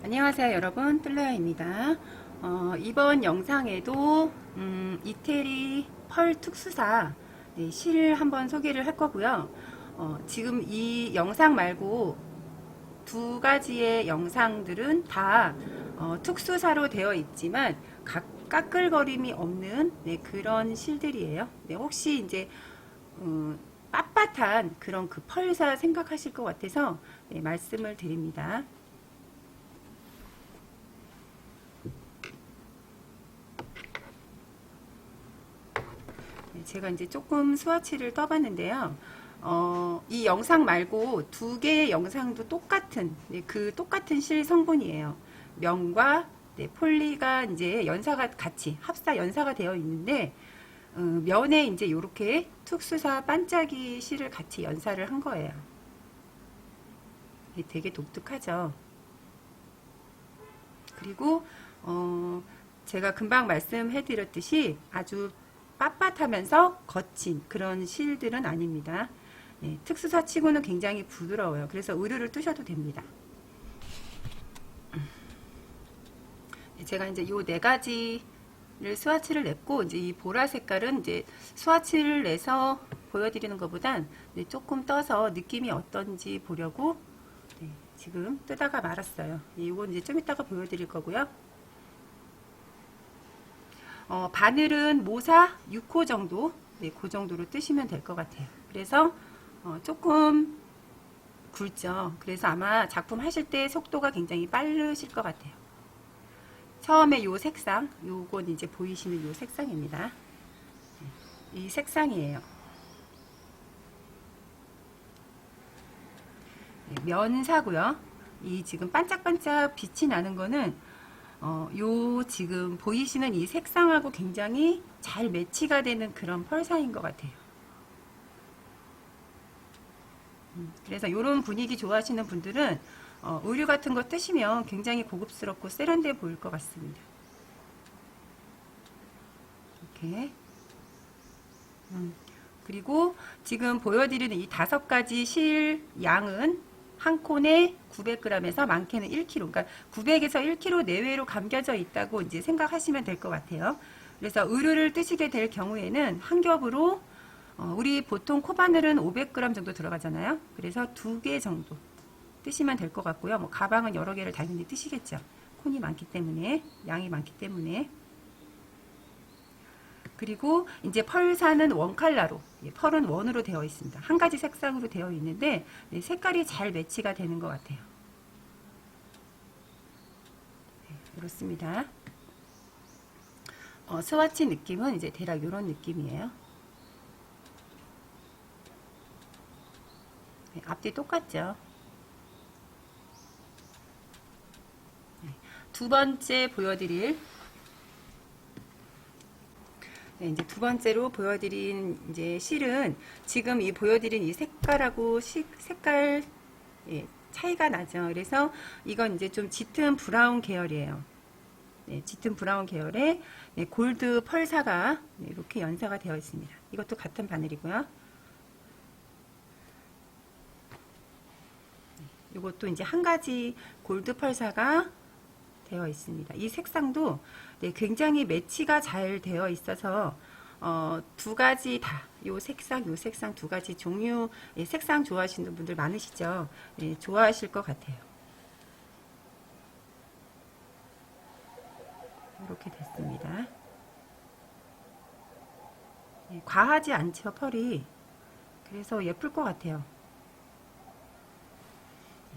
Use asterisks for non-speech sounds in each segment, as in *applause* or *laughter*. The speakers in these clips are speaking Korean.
안녕하세요 여러분. 뜰레아입니다. 어, 이번 영상에도 음, 이태리 펄 특수사 네, 실 한번 소개를 할 거고요. 어, 지금 이 영상 말고 두 가지의 영상들은 다 어, 특수사로 되어 있지만 각 까끌거림이 없는 네, 그런 실들이에요. 네, 혹시 이제 음, 빳빳한 그런 그 펄사 생각하실 것 같아서 네, 말씀을 드립니다. 제가 이제 조금 스와치를 떠봤는데요. 어, 이 영상 말고 두 개의 영상도 똑같은, 네, 그 똑같은 실 성분이에요. 명과 네, 폴리가 이제 연사가 같이, 합사 연사가 되어 있는데, 어, 면에 이제 이렇게 특수사 반짝이 실을 같이 연사를 한 거예요. 이게 되게 독특하죠. 그리고 어, 제가 금방 말씀해드렸듯이 아주 빳빳하면서 거친 그런 실들은 아닙니다. 네, 특수사 치고는 굉장히 부드러워요. 그래서 의류를 뜨셔도 됩니다. 네, 제가 이제 이 네 가지를 스와치를 냈고 이제 이 보라 색깔은 이제 스와치를 내서 보여드리는 것보단 네, 조금 떠서 느낌이 어떤지 보려고 네, 지금 뜨다가 말았어요. 네, 이건 이제 좀 이따가 보여드릴 거고요. 어, 바늘은 모사 6호 정도, 네, 그 정도로 뜨시면 될 것 같아요. 그래서 어, 조금 굵죠. 그래서 아마 작품 하실 때 속도가 굉장히 빠르실 것 같아요. 처음에 요 색상, 요건 이제 보이시는 요 색상입니다. 네, 이 색상이에요. 네, 면사고요. 이 지금 반짝반짝 빛이 나는 거는 어, 요 지금 보이시는 이 색상하고 굉장히 잘 매치가 되는 그런 펄사인 것 같아요. 음, 그래서 이런 분위기 좋아하시는 분들은 어, 의류 같은 거 뜨시면 굉장히 고급스럽고 세련돼 보일 것 같습니다. 이렇게. 음, 그리고 지금 보여드리는 이 다섯 가지 실 양은 한 콘에 900g에서 많게는 1kg. 그러니까 900에서 1kg 내외로 감겨져 있다고 이제 생각하시면 될 것 같아요. 그래서 의류를 뜨시게 될 경우에는 한 겹으로 어, 우리 보통 코바늘은 500g 정도 들어가잖아요. 그래서 두 개 정도 뜨시면 될 것 같고요. 뭐 가방은 여러 개를 당연히 뜨시겠죠. 콘이 많기 때문에 양이 많기 때문에 그리고 이제 펄사는 원 컬러로 예, 펄은 원으로 되어 있습니다. 한 가지 색상으로 되어 있는데 네, 색깔이 잘 매치가 되는 것 같아요. 네, 그렇습니다. 어, 스와치 느낌은 이제 대략 이런 느낌이에요. 네, 앞뒤 똑같죠. 네, 두 번째 보여드릴 네, 이제 두 번째로 보여드린 이제 실은 지금 이 보여드린 이 색깔하고 시, 색깔 예, 차이가 나죠. 그래서 이건 이제 좀 짙은 브라운 계열이에요. 네, 짙은 브라운 계열의 네, 골드 펄사가 네, 이렇게 연사가 되어 있습니다. 이것도 같은 바늘이고요. 네, 이것도 이제 한 가지 골드 펄사가 되어 있습니다. 이 색상도 네, 굉장히 매치가 잘 되어 있어서 어, 두 가지 다, 요 색상, 요 색상 두 가지 종류, 예, 색상 좋아하시는 분들 많으시죠? 예, 좋아하실 것 같아요. 이렇게 됐습니다. 예, 과하지 않죠, 펄이. 그래서 예쁠 것 같아요.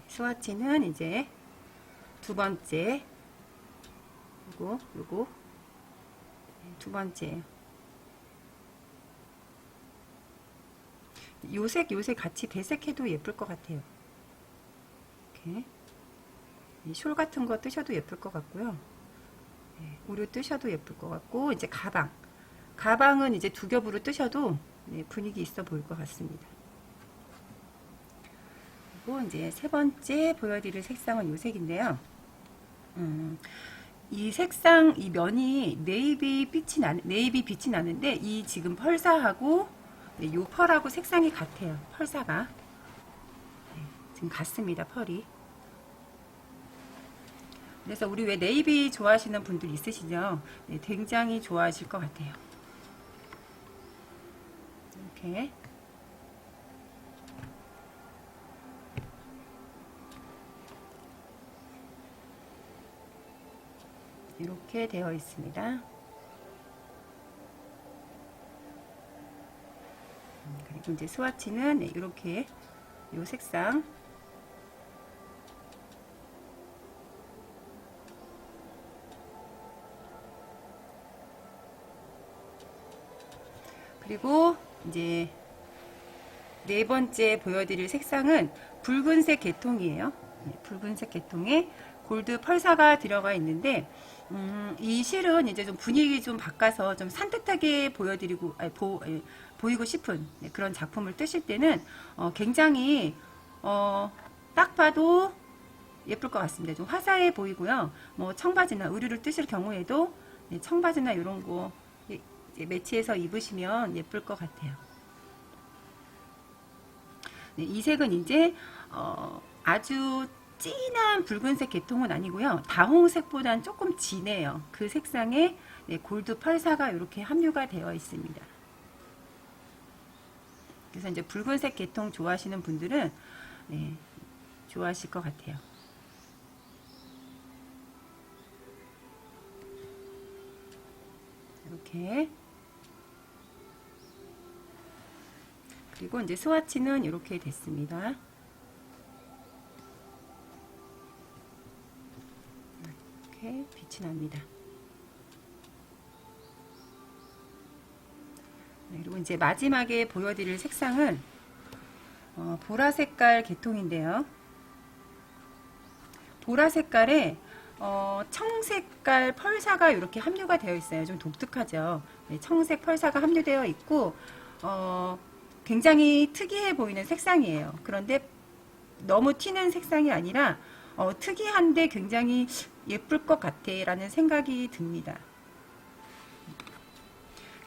스와치는 이제 두 번째 요거 요거 두 번째. 요색 요색 같이 배색해도 예쁠 것 같아요. 이렇게. 숄 같은 거 뜨셔도 예쁠 것 같고요. 네, 우류 뜨셔도 예쁠 것 같고 이제 가방. 가방은 이제 두 겹으로 뜨셔도 네, 분위기 있어 보일 것 같습니다. 그리고 이제 세 번째 보여드릴 색상은 요 색인데요. 음, 이 색상 이 면이 네이비 빛이 나 네이비 빛이 나는데 이 지금 펄사하고 네, 요 펄하고 색상이 같아요. 펄사가 네, 지금 같습니다. 펄이 그래서 우리 왜 네이비 좋아하시는 분들 있으시죠? 네, 굉장히 좋아하실 것 같아요. 이렇게. 이렇게 되어 있습니다. 음, 그리고 이제 스와치는 네, 이렇게 이 색상 그리고 이제 네 번째 보여드릴 색상은 붉은색 계통이에요. 네, 붉은색 계통에 골드 펄사가 들어가 있는데 음, 이 실은 이제 좀 분위기 좀 바꿔서 좀 산뜻하게 보여드리고 아니, 보, 예, 보이고 싶은 네, 그런 작품을 뜨실 때는 어, 굉장히 어, 딱 봐도 예쁠 것 같습니다. 좀 화사해 보이고요. 뭐 청바지나 의류를 뜨실 경우에도 네, 청바지나 이런 거 예, 매치해서 입으시면 예쁠 것 같아요. 네, 이 색은 이제 어, 아주 진한 붉은색 계통은 아니고요. 다홍색보다는 조금 진해요. 그 색상에 네, 골드 펄사가 이렇게 함유가 되어 있습니다. 그래서 이제 붉은색 계통 좋아하시는 분들은 네, 좋아하실 것 같아요. 이렇게 그리고 이제 스와치는 이렇게 됐습니다. 이렇게 빛이 납니다. 네, 그리고 이제 마지막에 보여드릴 색상은 어, 보라 색깔 계통인데요. 보라 색깔에 어, 청색깔 펄사가 이렇게 함유가 되어 있어요. 좀 독특하죠. 네, 청색 펄사가 함유되어 있고 어, 굉장히 특이해 보이는 색상이에요. 그런데 너무 튀는 색상이 아니라 어, 특이한데 굉장히 예쁠 것 같아라는 생각이 듭니다.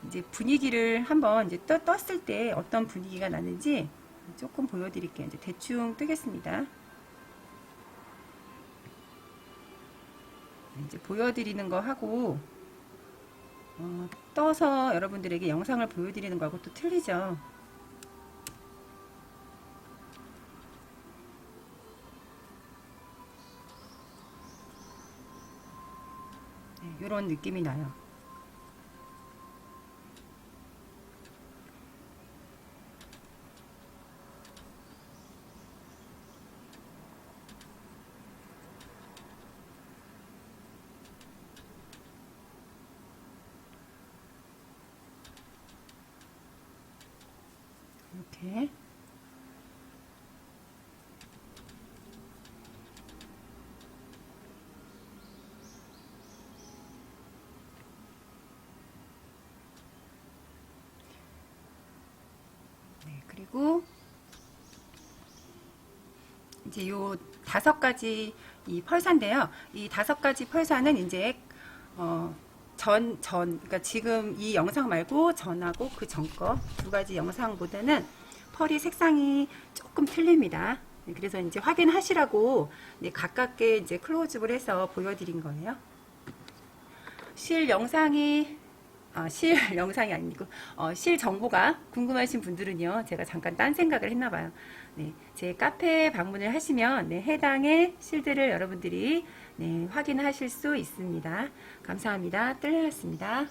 이제 분위기를 한번 이제 떠, 떴을 때 어떤 분위기가 나는지 조금 보여드릴게요. 이제 대충 뜨겠습니다. 이제 보여드리는 거 하고 어, 떠서 여러분들에게 영상을 보여드리는 거하고 또 틀리죠. 이런 느낌이 나요. 이렇게 네, 그리고 이제 요 다섯 가지 이 펄사인데요. 이 다섯 가지 펄사는 이제 어, 전, 전, 그러니까 지금 이 영상 말고 전하고 그 전 거 두 가지 영상보다는 펄이 색상이 조금 틀립니다. 네, 그래서 이제 확인하시라고 네, 가깝게 이제 클로즈업을 해서 보여드린 거예요. 실 영상이 아, 실 *laughs* 영상이 아니고 어, 실 정보가 궁금하신 분들은요 제가 잠깐 딴 생각을 했나 봐요. 네, 제 카페 방문을 하시면 네, 해당의 실들을 여러분들이 네, 확인하실 수 있습니다. 감사합니다. 뜰레였습니다